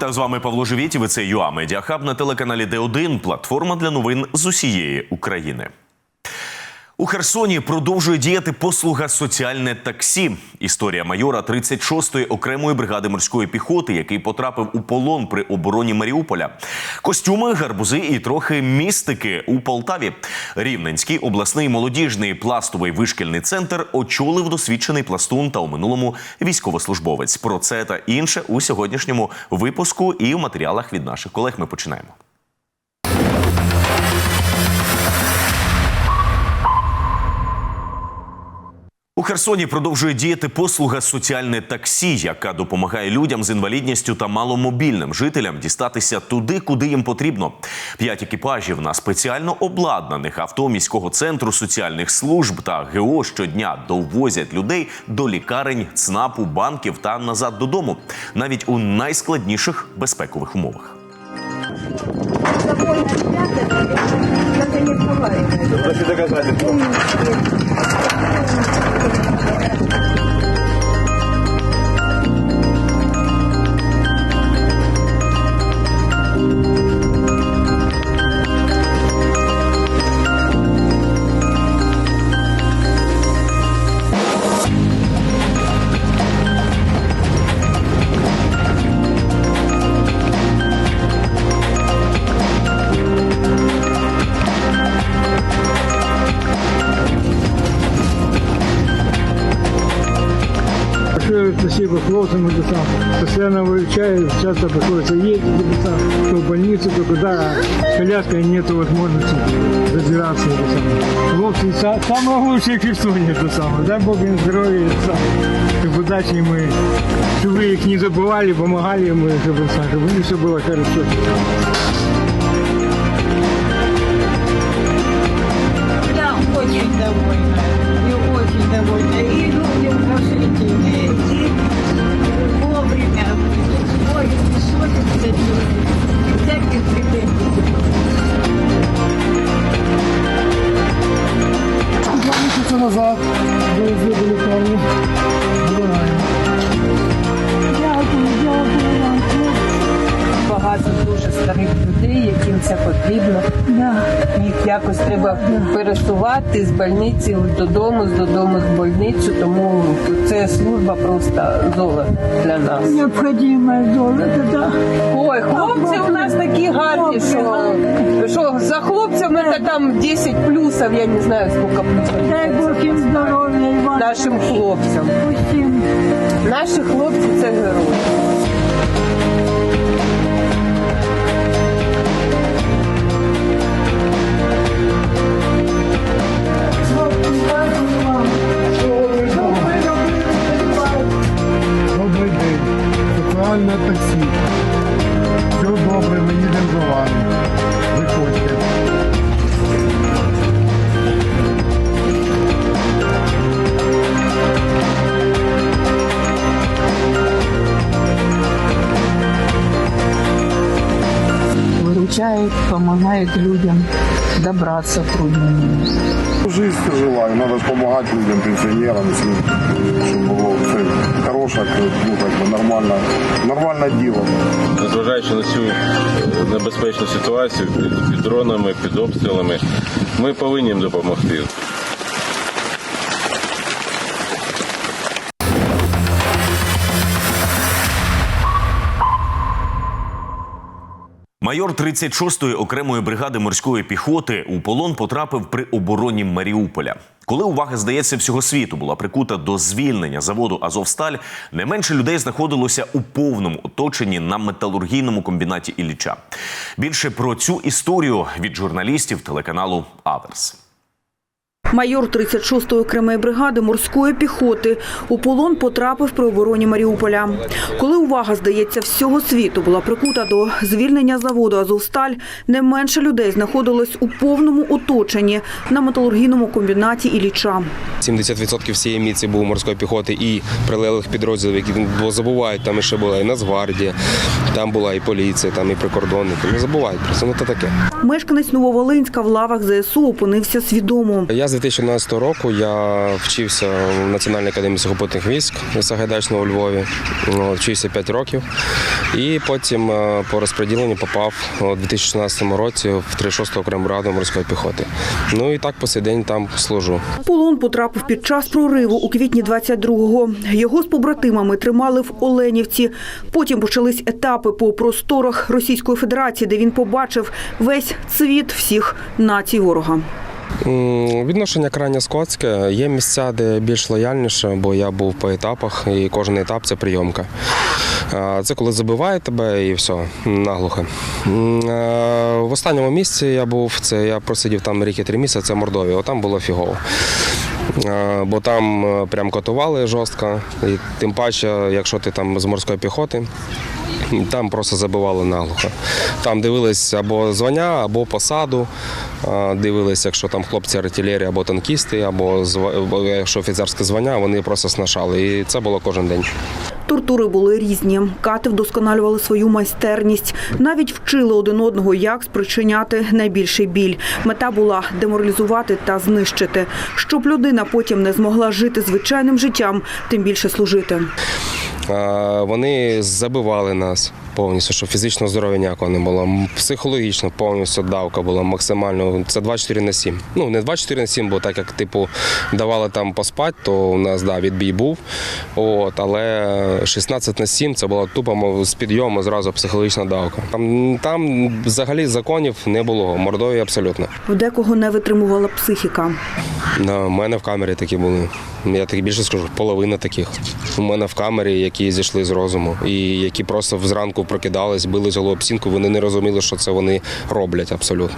Вітаю з вами Павло Живєтів. і Це ЮА Медіахаб на телеканалі Д1, платформа для новин з усієї України. У Херсоні продовжує діяти послуга соціальне таксі. Історія майора 36-ї окремої бригади морської піхоти, який потрапив у полон при обороні Маріуполя. Костюми, гарбузи і трохи містики у Полтаві. Рівненський обласний молодіжний пластовий вишкільний центр очолив досвідчений пластун та у минулому військовослужбовець. Про це та інше у сьогоднішньому випуску і в матеріалах від наших колег. Ми починаємо. У Херсоні продовжує діяти послуга соціальне таксі, яка допомагає людям з інвалідністю та маломобільним жителям дістатися туди, куди їм потрібно. П'ять екіпажів на спеціально обладнаних авто міського центру соціальних служб та ГО щодня довозять людей до лікарень, ЦНАПу, банків та назад додому, навіть у найскладніших безпекових умовах. Надо не спасибо хлопцам это сам. Постоянно выручают, часто приходится ездить это сам, то в больницу, то куда, с коляской нету возможности задираться это самое. Хлопцы са- самые лучшие в Херсоне это самое. Дай Бог им здоровья это самое. Чтобы удачи мы, чтобы вы их не забывали, помогали им, и чтобы, чтобы у них все было хорошо. Пересувати з больниці додому, з додому в больницю, тому це служба просто золото для нас. Необходимое золото, да. Ой, хлопці у нас такі гарні, що, що за хлопцями це там 10 плюсів, я не знаю скільки плюсів. Дай Бог їм здоров'я і вам Нашим хлопцям. усім. Наші хлопці це герої. Соціальне таксі. Все добре, ми їдемо вами. Выручают, помогают людям добраться в трудные минуты. Жизнь желаю, надо ж помогать людям, пенсионерам, всім, щоб було все хороше, ну, как бы нормально, нормальне діло. Незважаючи на цю небезпечну ситуацію під, під дронами, під обстрілами, ми повинні їм допомогти. Майор 36-ї окремої бригади морської піхоти у полон потрапив при обороні Маріуполя. Коли увага здається всього світу була прикута до звільнення заводу Азовсталь, не менше людей знаходилося у повному оточенні на металургійному комбінаті Ілліча. Більше про цю історію від журналістів телеканалу Аверс. Майор 36-ї окремої бригади морської піхоти у полон потрапив при обороні Маріуполя. Коли увага, здається, всього світу була прикута до звільнення заводу Азовсталь, не менше людей знаходилось у повному оточенні на металургійному комбінаті Ілліча. 70% всієї міці був морської піхоти і прилеглих підрозділів, які бо забувають, там ще була і Нацгвардія, там була і поліція, там і прикордонники. Не забувають просто, ну то таке. Мешканець Нововолинська в лавах ЗСУ опинився свідомо. Я з 2011 року я вчився в Національній академії сухопутних військ Сагайдачного у Львові. Вчився 5 років. І потім е, по розподіленню попав у 2016 році в 36-ту окрему бригаду морської піхоти. Ну і так по сей день там служу. Полон потрапив під час прориву у квітні 22-го. Його з побратимами тримали в Оленівці. Потім почались етапи по просторах Російської Федерації, де він побачив весь цвіт всіх націй ворога. Відношення крайне скотське. Є місця, де більш лояльніше, бо я був по етапах, і кожен етап це прийомка. Це коли забивають тебе і все, наглухо. Е, В останньому місці я був, це я просидів там рік і три місяці, це Мордовія, отам було фігово. Е, Бо там е, прям катували жорстко, і тим паче, якщо ти там з морської піхоти, там просто забивали наглухо. Там дивились або звання, або посаду. Дивились, якщо там хлопці артилерії або танкісти, або якщо офіцерське звання, вони просто снашали. І це було кожен день. Тортури були різні. Кати вдосконалювали свою майстерність. Навіть вчили один одного, як спричиняти найбільший біль. Мета була деморалізувати та знищити, щоб людина потім не змогла жити звичайним життям, тим більше служити. Вони забивали нас повністю, щоб фізичного здоров'я ніякого не було. Психологічно повністю давка була максимально. Це 24 на 7. Ну, не 24 на 7, бо так як типу давали там поспати, то у нас да, відбій був. От, але 16 на 7 це була тупо мов, з підйому зразу психологічна давка. Там, там взагалі законів не було. Мордові абсолютно. В декого не витримувала психіка. У мене в камері такі були. Я тобі більше скажу, половина таких. У мене в камері, які зійшли з розуму, і які просто зранку прокидались, били голову об стінку, вони не розуміли, що це вони роблять абсолютно.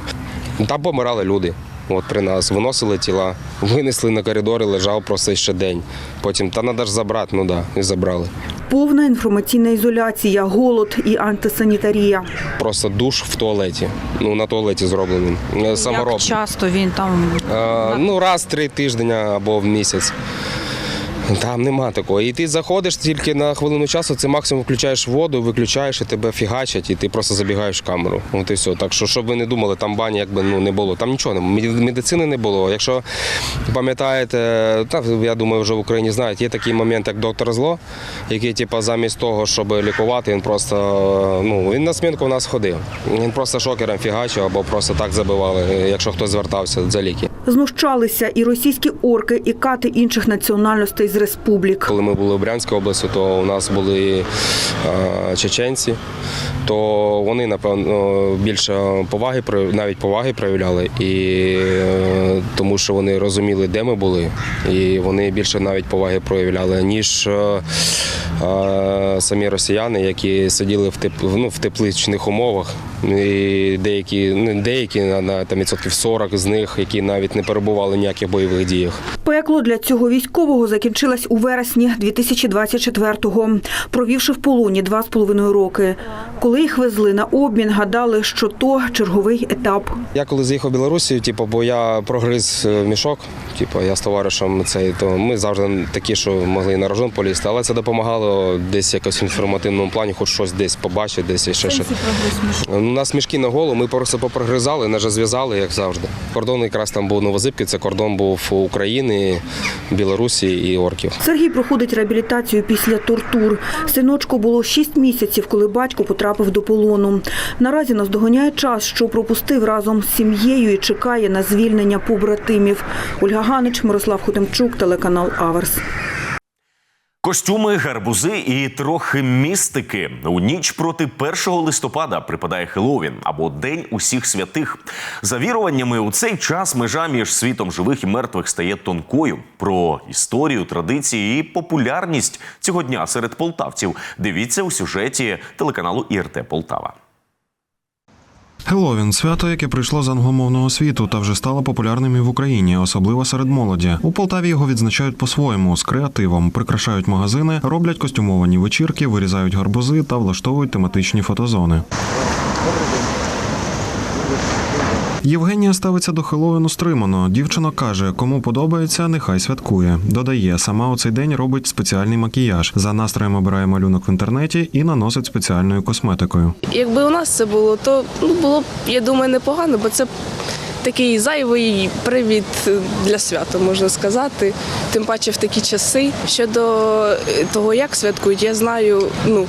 Там помирали люди. От при нас виносили тіла, винесли на коридори, лежав просто ще день. Потім та треба ж забрати, ну да, і забрали. Повна інформаційна ізоляція, голод і антисанітарія. Просто душ в туалеті. Ну на туалеті зроблений. Самороб. Як часто він там Е, ну, раз в три тижні або в місяць. Там нема такого. І ти заходиш тільки на хвилину часу, це максимум включаєш воду, виключаєш і тебе фігачать, і ти просто забігаєш в камеру. От і все. Так що, щоб ви не думали, там бані якби ну не було. Там нічого не медицини не було. Якщо пам'ятаєте, та я думаю, вже в Україні знають, є такий момент, як доктор зло, який, типу, замість того, щоб лікувати, він просто ну він на смінку в нас ходив. Він просто шокером фігачив або просто так забивали, якщо хтось звертався за ліки. Знущалися і російські орки, і кати інших національностей з республік. Коли ми були в Брянській області, то у нас були чеченці, то вони, напевно, більше поваги навіть поваги проявляли, і е, тому що вони розуміли, де ми були, і вони більше навіть поваги проявляли, ніж е, е, самі росіяни, які сиділи в теп, ну, в тепличних умовах. І деякі, ну, деякі на, там, відсотків 40 з них, які навіть не перебували в ніяких бойових діях. Пекло для цього військового закінчилось у вересні 2024-го, провівши в полоні два з половиною роки. Коли їх везли на обмін, гадали, що то черговий етап. Я коли заїхав в Білорусі, типу, бо я прогриз е, мішок, типу, я з товаришем цей, то ми завжди такі, що могли на рожон полізти, але це допомагало десь якось в інформативному плані, хоч щось десь побачити, десь ще щось. У нас мішки на голову, ми просто попрогризали, наже зв'язали, як завжди. Кордон якраз там був Новозибки, це кордон був України, Білорусі і орків. Сергій проходить реабілітацію після тортур. Синочку було 6 місяців, коли батько потрапив до полону. Наразі наздоганяє час, що пропустив разом з сім'єю і чекає на звільнення побратимів. Ольга Ганич, Мирослав Хотимчук, телеканал Аверс. Костюми, гарбузи і трохи містики. У ніч проти 1 листопада припадає Хеллоуін або День усіх святих. За віруваннями, у цей час межа між світом живих і мертвих стає тонкою. Про історію, традиції і популярність цього дня серед полтавців. Дивіться у сюжеті телеканалу ІРТ Полтава. Хеллоуін – свято, яке прийшло з англомовного світу та вже стало популярним і в Україні, особливо серед молоді. У Полтаві його відзначають по-своєму з креативом, прикрашають магазини, роблять костюмовані вечірки, вирізають гарбузи та влаштовують тематичні фотозони. Євгенія ставиться до Хеллоуіну стримано. Дівчина каже, кому подобається, нехай святкує. Додає, сама у цей день робить спеціальний макіяж. За настроєм обирає малюнок в інтернеті і наносить спеціальною косметикою. Якби у нас це було, то ну було б, я думаю, непогано, бо це такий зайвий привід для свята, можна сказати. Тим паче в такі часи. Щодо е, того, як святкують, я знаю, ну.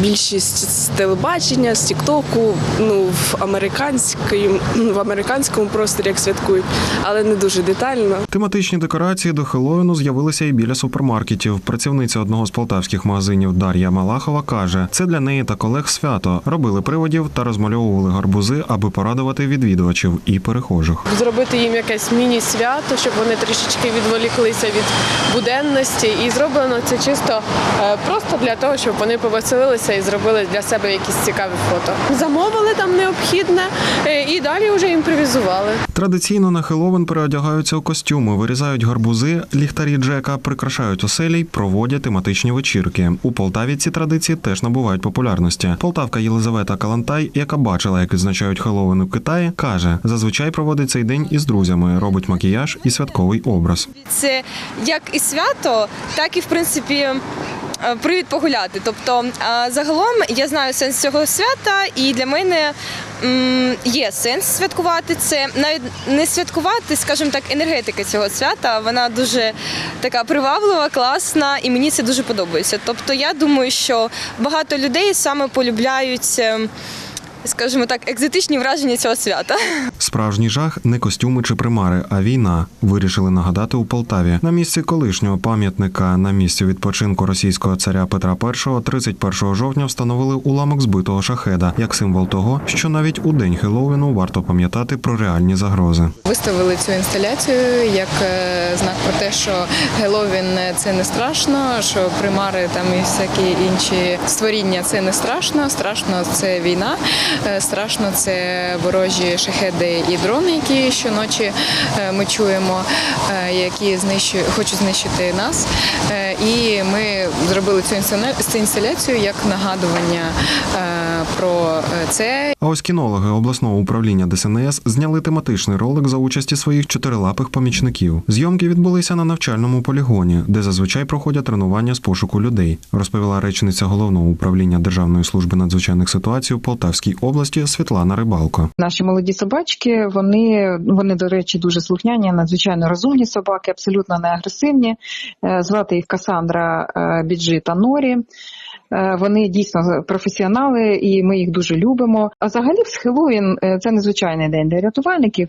Більшість з телебачення, з Тіктоку, ну в американському, в американському просторі як святкують, але не дуже детально. Тематичні декорації до Хеллоуіну з'явилися і біля супермаркетів. Працівниця одного з полтавських магазинів Дар'я Малахова каже, це для неї та колег свято. Робили приводів та розмальовували гарбузи, аби порадувати відвідувачів і перехожих. Зробити їм якесь міні-свято, щоб вони трішечки відволіклися від буденності. І зроблено це чисто е, просто для того, щоб вони повеселилися і зробили для себе якісь цікаві фото. Замовили там необхідне е, і далі вже імпровізували. Традиційно на Хеллоуін переодягаються у костюми, вирізають гарбузи, ліхтарі Джека, прикрашають оселі й проводять тематичні вечірки. У Полтаві ці традиції теж набувають популярності. Полтавка Єлизавета Калантай, яка бачила, як відзначають Хеллоуін у Китаї, каже, зазвичай проводить цей день із друзями, робить макіяж і святковий образ. Це як і свято, так і в принципі. Е, Привід погуляти. Тобто, е, загалом я знаю сенс цього свята, і для мене є сенс святкувати це. Навіть не святкувати, скажімо так, енергетика цього свята. Вона дуже така приваблива, класна, і мені це дуже подобається. Тобто, я думаю, що багато людей саме полюбляють, е, скажімо так, екзотичні враження цього свята. Справжній жах не костюми чи примари, а війна. Вирішили нагадати у Полтаві. На місці колишнього пам'ятника на місці відпочинку російського царя Петра І 31 жовтня встановили уламок збитого шахеда як символ того, що навіть у день Хеллоуіну варто пам'ятати про реальні загрози. Виставили цю інсталяцію як е, знак про те, що Геловін це не страшно, що примари там і всякі інші створіння це не страшно. Страшно це війна, е, страшно це ворожі шахеди і дрони, які щоночі е, ми чуємо, е, які хочуть знищити нас. Е, І ми зробили цю інсталяцію як нагадування е, про е, це. А ось кінологи обласного управління ДСНС зняли тематичний ролик за участі своїх чотирилапих помічників. Зйомки відбулися на навчальному полігоні, де зазвичай проходять тренування з пошуку людей, розповіла речниця головного управління Державної служби надзвичайних ситуацій у Полтавській області Світлана Рибалко. Наші молоді собачки, вони, вони, до речі, дуже слухняні, надзвичайно розумні собаки, абсолютно не агресивні. Е, Звати їх Касандра е, Біджі та Норі. Е, Вони дійсно професіонали, і ми їх дуже любимо. А взагалі, в Хеллоуін е, це незвичайний день для рятувальників.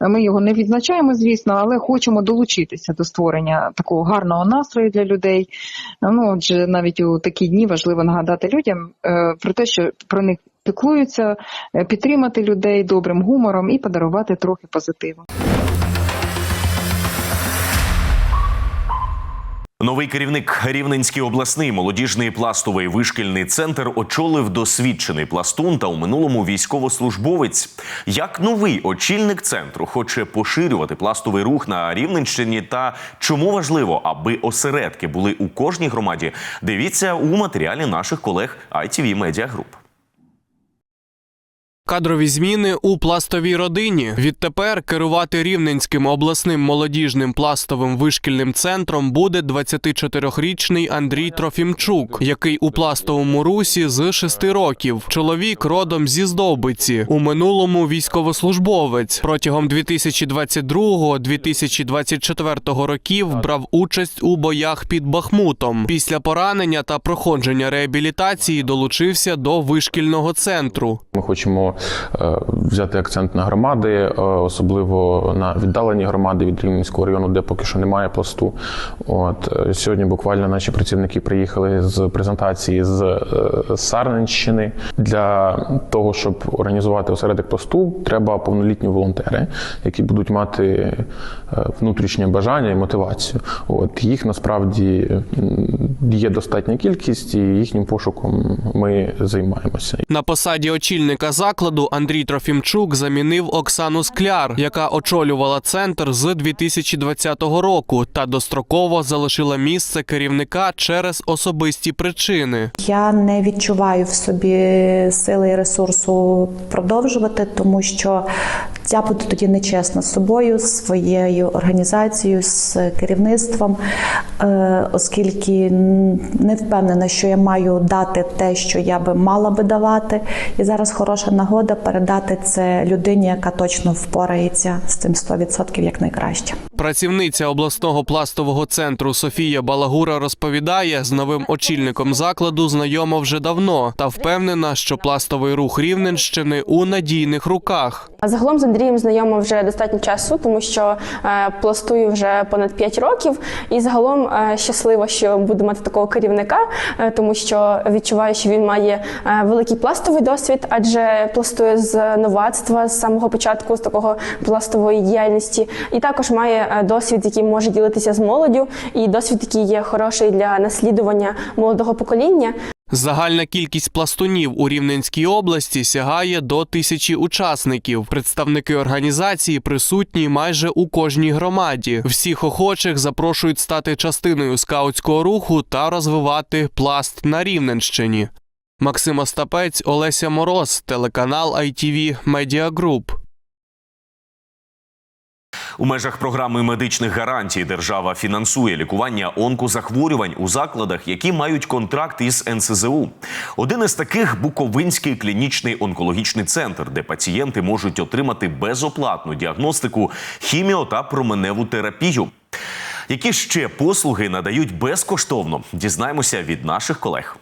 Ми його не відзначаємо, звісно, але хочемо долучитися до створення такого гарного настрою для людей. Ну, отже, навіть у такі дні важливо нагадати людям е, про те, що про них піклуються, підтримати людей добрим гумором і подарувати трохи позитиву. Новий керівник Рівненський обласний молодіжний пластовий вишкільний центр очолив досвідчений пластун та у минулому військовослужбовець. Як новий очільник центру хоче поширювати пластовий рух на Рівненщині та чому важливо, аби осередки були у кожній громаді? Дивіться у матеріалі наших колег ITV Media Group. Кадрові зміни у пластовій родині. Відтепер керувати Рівненським обласним молодіжним пластовим вишкільним центром буде 24-річний Андрій Трофімчук, який у пластовому русі з 6 років. Чоловік родом зі Здовбиці. У минулому військовослужбовець. Протягом 2022-2024 років брав участь у боях під Бахмутом. Після поранення та проходження реабілітації долучився до вишкільного центру. Ми хочемо е, взяти акцент на громади, е, особливо на віддалені громади від Рівненського району, де поки що немає пласту. От е, сьогодні буквально наші працівники приїхали з презентації з Сарненщини. Для того, щоб організувати осередок пласту, треба повнолітні волонтери, які будуть мати внутрішнє бажання і мотивацію. От їх насправді є достатня кількість, і їхнім пошуком ми займаємося. На посаді очільника закладу Андрій Трофімчук замінив Оксану Скляр, яка очолювала центр з 2020 року та достроково залишила місце керівника через особисті причини. Я не відчуваю в собі сили і ресурсу продовжувати, тому що Я буду тоді нечесна з собою, з своєю організацією, з керівництвом, е, оскільки не впевнена, що я маю дати те, що я би мала би давати. І зараз хороша нагода передати це людині, яка точно впорається з цим 100% як найкраще. Працівниця обласного пластового центру Софія Балагура розповідає, з новим очільником закладу знайома вже давно та впевнена, що пластовий рух Рівненщини у надійних руках. Загалом з Андрієм знайома вже достатньо часу, тому що е, пластую вже понад 5 років, і загалом е, щаслива, що буду мати такого керівника, е, тому що відчуваю, що він має великий пластовий досвід, адже пластує з новацтва з самого початку, з такого пластової діяльності, і також має досвід, яким може ділитися з молоддю, і досвід, який є хороший для наслідування молодого покоління. Загальна кількість пластунів у Рівненській області сягає до тисячі учасників. Представники організації присутні майже у кожній громаді. Всіх охочих запрошують стати частиною скаутського руху та розвивати пласт на Рівненщині. Максим Остапець, Олеся Мороз, телеканал ITV Media Group. У межах програми медичних гарантій держава фінансує лікування онкозахворювань у закладах, які мають контракт із НСЗУ. Один із таких Буковинський клінічний онкологічний центр, де пацієнти можуть отримати безоплатну діагностику, хіміо та променеву терапію. Які ще послуги надають безкоштовно? Дізнаємося від наших колег.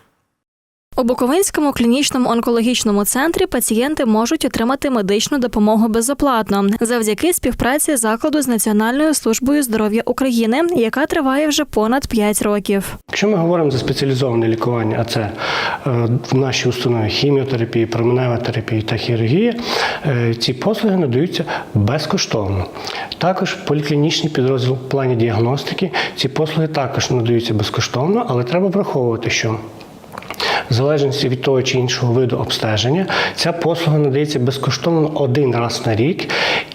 У Буковинському клінічному онкологічному центрі пацієнти можуть отримати медичну допомогу безоплатно завдяки співпраці закладу з Національною службою здоров'я України, яка триває вже понад 5 років. Якщо ми говоримо за спеціалізоване лікування, а це е, в нашій установі хіміотерапії, променева терапія та хірургія, е, ці послуги надаються безкоштовно. Також поліклінічний підрозділ в плані діагностики ці послуги також надаються безкоштовно, але треба враховувати, що в залежності від того чи іншого виду обстеження, ця послуга надається безкоштовно один раз на рік,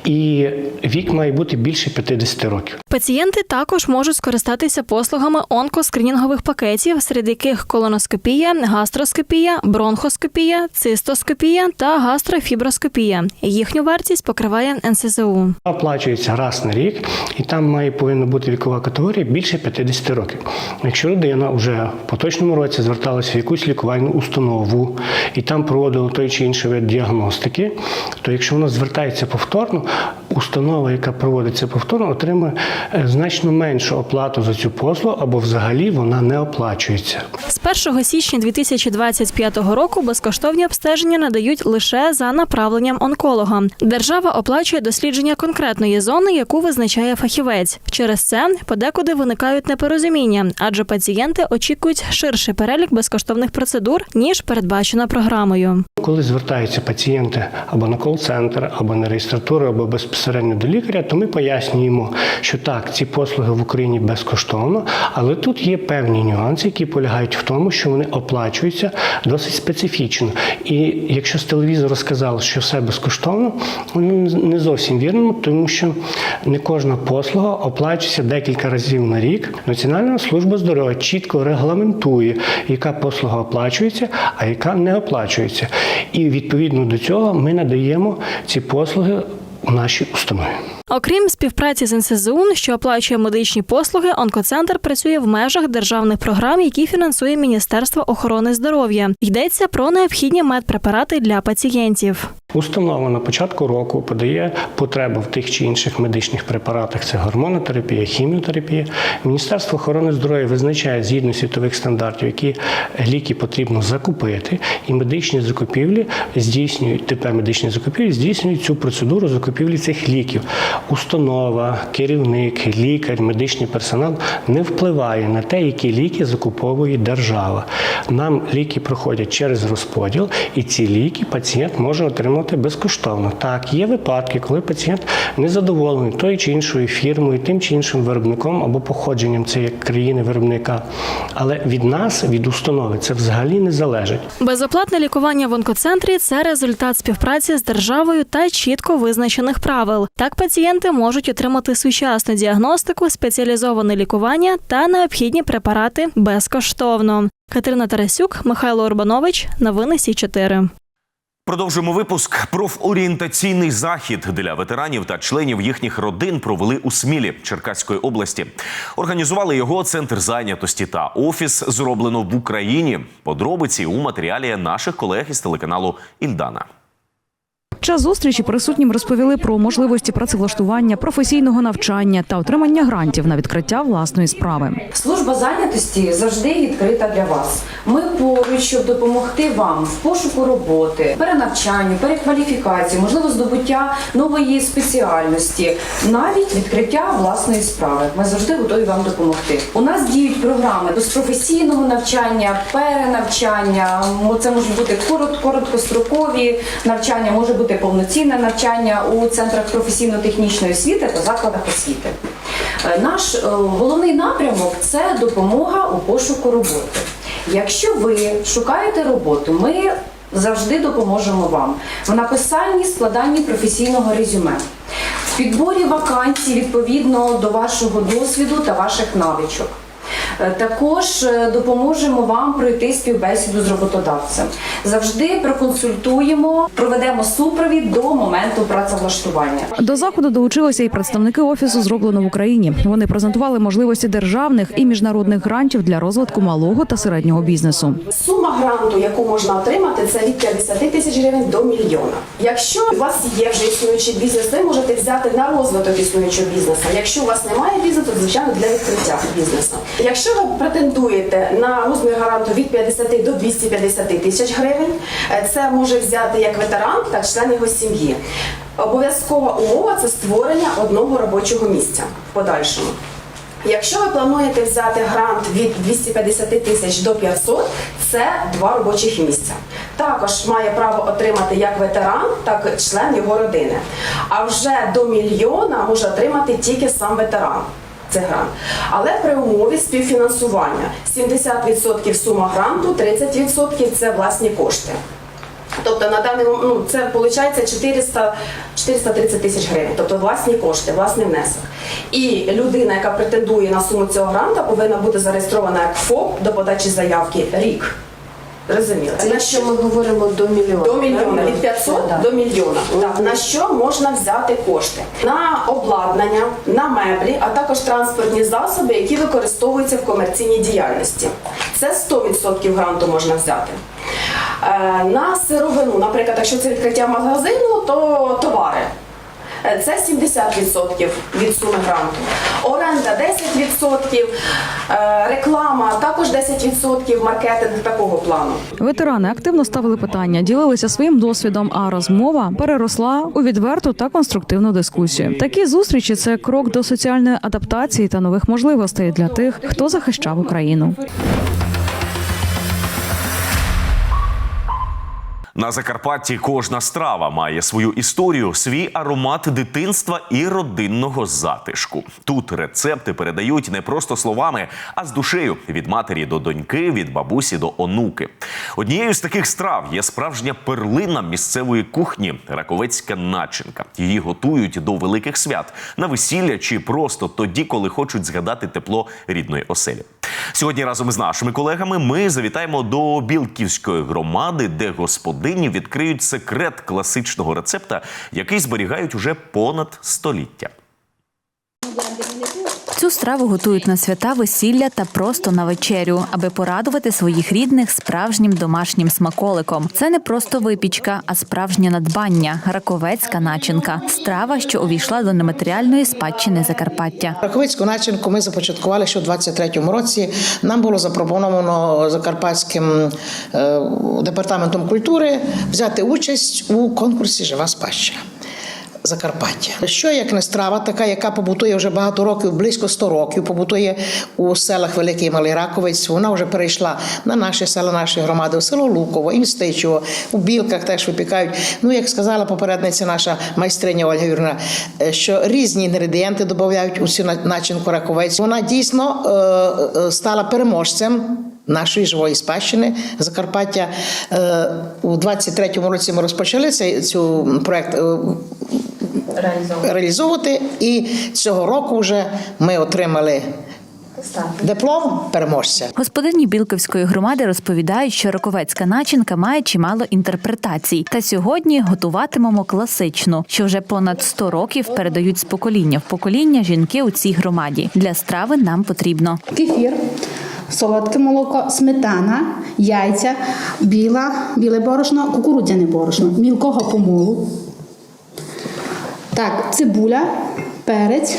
і вік має бути більше 50 років. Пацієнти також можуть скористатися послугами онкоскринінгових пакетів, серед яких колоноскопія, гастроскопія, бронхоскопія, цистоскопія та гастрофіброскопія. Їхню вартість покриває НСЗУ. Оплачується раз на рік, і там має повинна бути вікова категорія більше 50 років. Якщо людина вже в поточному році зверталася в якусь лікувальну установу і там проводила той чи інший вид діагностики, то якщо вона звертається повторно, установа, яка проводиться повторно, отримує е, значно меншу оплату за цю послугу або взагалі вона не оплачується. З 1 січня 2025 року безкоштовні обстеження надають лише за направленням онколога. Держава оплачує дослідження конкретної зони, яку визначає фахівець. Через це подекуди виникають непорозуміння, адже пацієнти очікують ширший перелік безкоштовних процедур ніж передбачено програмою. Коли звертаються пацієнти або на кол-центр, або на реєстратуру, або безпосередньо до лікаря, то ми пояснюємо, що так, ці послуги в Україні безкоштовно, але тут є певні нюанси, які полягають в тому, що вони оплачуються досить специфічно. І якщо з телевізору сказали, що все безкоштовно, ну, не зовсім вірно, тому що не кожна послуга оплачується декілька разів на рік. Національна служба здоров'я чітко регламентує, яка послуга оплачується, а яка не оплачується. І відповідно до цього ми надаємо ці послуги у нашій установі. Окрім співпраці з НСЗУ, що оплачує медичні послуги, онкоцентр працює в межах державних програм, які фінансує Міністерство охорони здоров'я. Йдеться про необхідні медпрепарати для пацієнтів. Установа на початку року подає потребу в тих чи інших медичних препаратах. Це гормонотерапія, хіміотерапія. Міністерство охорони здоров'я визначає згідно світових стандартів, які ліки потрібно закупити, і медичні закупівлі здійснюють ТП медичні закупівлі, здійснюють цю процедуру закупівлі цих ліків. Установа, керівник, лікар, медичний персонал не впливає на те, які ліки закуповує держава. Нам ліки проходять через розподіл, і ці ліки пацієнт може отримати безкоштовно. Так, є випадки, коли пацієнт не задоволений тою чи іншою фірмою, тим чи іншим виробником або походженням цієї країни виробника. Але від нас, від установи, це взагалі не залежить. Безоплатне лікування в онкоцентрі це результат співпраці з державою та чітко визначених правил. Так пацієнти можуть отримати сучасну діагностику, спеціалізоване лікування та необхідні препарати безкоштовно. Катерина Тарасюк, Михайло Урбанович, новини Сі 4 Продовжуємо випуск. Профорієнтаційний захід для ветеранів та членів їхніх родин провели у Смілі Черкаської області. Організували його центр зайнятості та офіс зроблено в Україні. Подробиці у матеріалі наших колег із телеканалу Ільдана. Час зустрічі присутнім розповіли про можливості працевлаштування, професійного навчання та отримання грантів на відкриття власної справи. Служба зайнятості завжди відкрита для вас. Ми поруч, щоб допомогти вам в пошуку роботи, перенавчанню, перекваліфікації, можливо, здобуття нової спеціальності, навіть відкриття власної справи. Ми завжди готові вам допомогти. У нас діють програми з професійного навчання, перенавчання. Це можуть бути корот- короткострокові навчання, може бути повноцінне навчання у центрах професійно-технічної освіти та закладах освіти. Е, Наш е, головний напрямок це допомога у пошуку роботи. Якщо ви шукаєте роботу, ми завжди допоможемо вам в написанні, складанні професійного резюме, в підборі вакансій відповідно до вашого досвіду та ваших навичок. Е, Також е, допоможемо вам пройти співбесіду з роботодавцем. Завжди проконсультуємо, проведемо супровід до моменту працевлаштування. До заходу долучилися і представники офісу зроблено в Україні. Вони презентували можливості державних і міжнародних грантів для розвитку малого та середнього бізнесу. Сума гранту, яку можна отримати, це від 50 тисяч гривень до мільйона. Якщо у вас є вже існуючий бізнес, ви можете взяти на розвиток існуючого бізнесу. Якщо у вас немає бізнесу, то звичайно для відкриття бізнесу. Якщо ви претендуєте на розмір гаранту від 50 до 250 тисяч гривень, е, це може взяти як ветеран, так і член його сім'ї. Обов'язкова умова це створення одного робочого місця в подальшому. Якщо ви плануєте взяти грант від 250 тисяч до 500, це два робочих місця. Також має право отримати як ветеран, так і член його родини. А вже до мільйона може отримати тільки сам ветеран. Це грант. Але при умові співфінансування 70% сума гранту, 30% це власні кошти. Тобто на даний ну, це виходить 400, 430 тисяч гривень, тобто власні кошти, власний внесок. І людина, яка претендує на суму цього гранта, повинна бути зареєстрована як ФОП до подачі заявки рік. Розуміло. Це що ми говоримо до мільйона. До мільйона, від 500 Да. до мільйона. Так, на що можна взяти кошти? На обладнання, на меблі, а також транспортні засоби, які використовуються в комерційній діяльності. Це 100% гранту можна взяти. Е, На сировину, наприклад, якщо це відкриття магазину, то товари. Це 70% від суми гранту. Оренда 10%, е, реклама також 10%, маркетинг такого плану. Ветерани активно ставили питання, ділилися своїм досвідом, а розмова переросла у відверту та конструктивну дискусію. Такі зустрічі це крок до соціальної адаптації та нових можливостей для тих, хто захищав Україну. На Закарпатті кожна страва має свою історію, свій аромат дитинства і родинного затишку. Тут рецепти передають не просто словами, а з душею від матері до доньки, від бабусі до онуки. Однією з таких страв є справжня перлина місцевої кухні раковецька начинка. Її готують до великих свят на весілля чи просто тоді, коли хочуть згадати тепло рідної оселі. Сьогодні разом із нашими колегами ми завітаємо до Білківської громади, де господині відкриють секрет класичного рецепта, який зберігають уже понад століття. Цю страву готують на свята, весілля та просто на вечерю, аби порадувати своїх рідних справжнім домашнім смаколиком. Це не просто випічка, а справжнє надбання раковецька начинка. Страва, що увійшла до нематеріальної спадщини Закарпаття. Раковицьку начинку ми започаткували ще у 23-му році. Нам було запропоновано Закарпатським е, департаментом культури взяти участь у конкурсі Жива спадщина. Закарпаття. Що як не страва, така, яка побутує вже багато років, близько 100 років, побутує у селах Великий Малий Раковець. Вона вже перейшла на наші села, наші громади, в село Луково, Інстичово, у Білках теж випікають. Ну, як сказала попередниця наша майстриня Ольга Юрна, е, що різні інгредієнти додають у цю начинку раковець. Вона дійсно е, е, стала переможцем. Нашої живої спадщини Закарпаття у 23-му році ми розпочали цей цю проект реалізовувати. І цього року вже ми отримали Диплом переможця. Господині Білковської громади розповідають, що раковецька начинка має чимало інтерпретацій. Та сьогодні готуватимемо класичну, що вже понад 100 років передають з покоління в покоління жінки у цій громаді. Для страви нам потрібно кефір, солодке молоко, сметана, яйця, біла, біле борошно, кукурудзяне борошно, мілкого помолу. Так, цибуля, перець,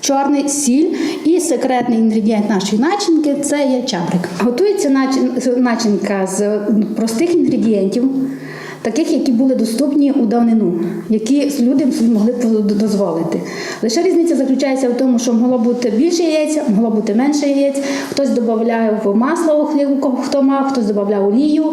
чорний сіль і секретний інгредієнт нашої начинки це є чабрик. Готується начин- начинка з простих інгредієнтів, таких, які були доступні у давнину, які люди могли дозволити. Лише різниця заключається в тому, що могло бути більше яєць, могло бути менше яєць. Хтось додавав масло хто мав, хтось додавав олію.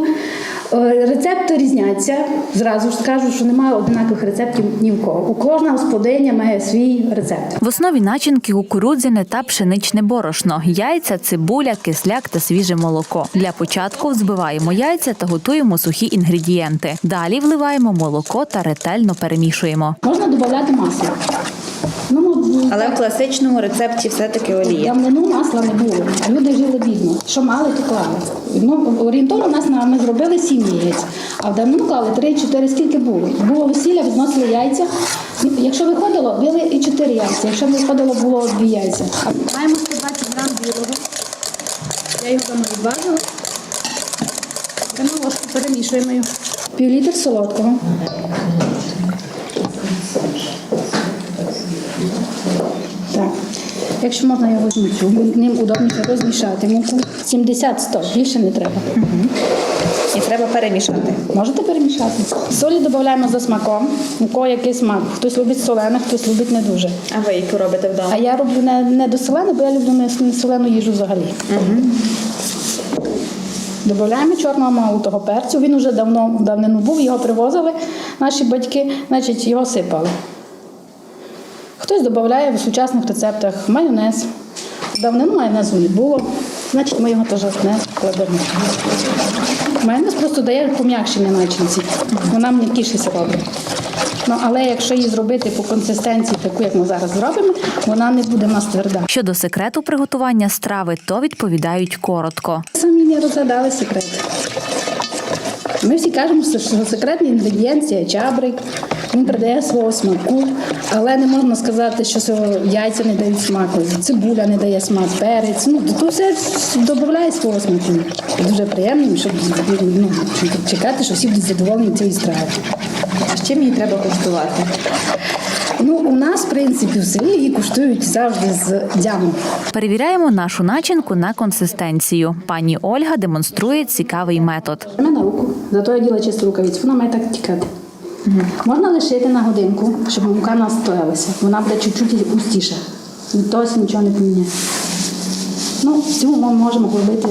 Е, Рецепти різняться. Зразу ж скажу, що немає однакових рецептів ні в кого. У кожна господиня має свій рецепт. в основі начинки кукурудзяне та пшеничне борошно, яйця, цибуля, кисляк та свіже молоко. Для початку взбиваємо яйця та готуємо сухі інгредієнти. Далі вливаємо молоко та ретельно перемішуємо. Можна додати масло. Ну, Але в класичному рецепті все-таки олія. Давнину масла не було. а Люди жили бідно. Що мали, то клали. Ну, орієнтовно у нас на ми зробили сім яєць, а в давнину клали 3-4, скільки було. Було весілля, відносили яйця. Ну, Якщо виходило, били і 4 яйця. Якщо не виходило, було 2 яйця. Маємо 120 грам білого. Я його там відважила. Беремо ложку, перемішуємо його. Пів літр солодкого. Якщо можна, я візьму цю, ним удобніше розмішати муку. 70-100, більше не треба. І треба перемішати. Можете перемішати. Солі додаємо за смаком. У кого який смак. Хтось любить солене, хтось любить не дуже. А ви яку робите вдома? А я роблю не, не до солене, бо я люблю не, солену їжу взагалі. Додаємо чорного молотого перцю. Він уже давно давнину був, його привозили наші батьки, значить його сипали. Хтось додає в сучасних рецептах майонез. Давнину майонезу не було, значить ми його теж не кладемо. Майонез просто дає пом'якшення начинці. Вона м'якіше робить. Ну, але якщо її зробити по консистенції, таку, як ми зараз зробимо, вона не буде в нас тверда. Щодо секрету приготування страви, то відповідають коротко. Самі не розгадали секрет. Ми всі кажемо, що секретний інгредієнт це чабрик, він придає свого смаку, але не можна сказати, що яйця не дають смаку, цибуля не дає смак, перець. Ну, то все додає свого смаку. Дуже приємно, щоб ну, чекати, що всі будуть задоволені цією стравою. А з чим її треба куштувати? Ну, у нас, в принципі, в селі її куштують завжди з дямом. Перевіряємо нашу начинку на консистенцію. Пані Ольга демонструє цікавий метод. Ми на руку, зато я діла чисту рукавицю, вона має так тікати. Можна лишити на годинку, щоб мука настоялася. Вона буде чуть-чуть густіша. Тось нічого не поміняє. Ну, всю ми можемо робити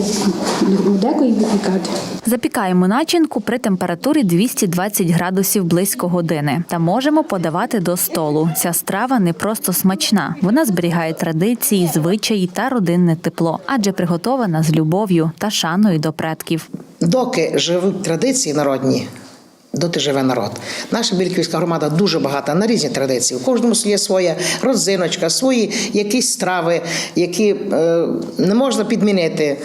деко і випікати. Запікаємо начинку при температурі 220 градусів близько години та можемо подавати до столу. Ця страва не просто смачна, вона зберігає традиції, звичаї та родинне тепло, адже приготована з любов'ю та шаною до предків. Доки живуть традиції народні, доти живе народ. Наша Більківська громада дуже багата на різні традиції. У кожному є своя родзиночка, свої якісь страви, які е, не можна підмінити.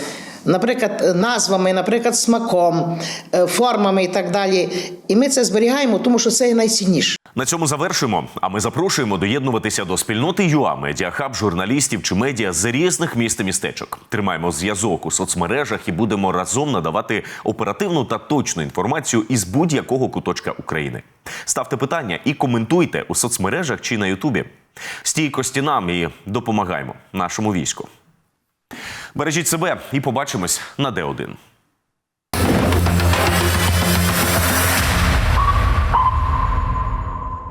Наприклад, назвами, наприклад, смаком, е, формами і так далі. І ми це зберігаємо, тому що це найцінніше. На цьому завершуємо. А ми запрошуємо доєднуватися до спільноти ЮА Медіахаб, журналістів чи медіа з різних міст і містечок. Тримаємо зв'язок у соцмережах і будемо разом надавати оперативну та точну інформацію із будь-якого куточка України. Ставте питання і коментуйте у соцмережах чи на Ютубі. Стійкості нам і допомагаємо нашому війську. Бережіть себе і побачимось на Д1.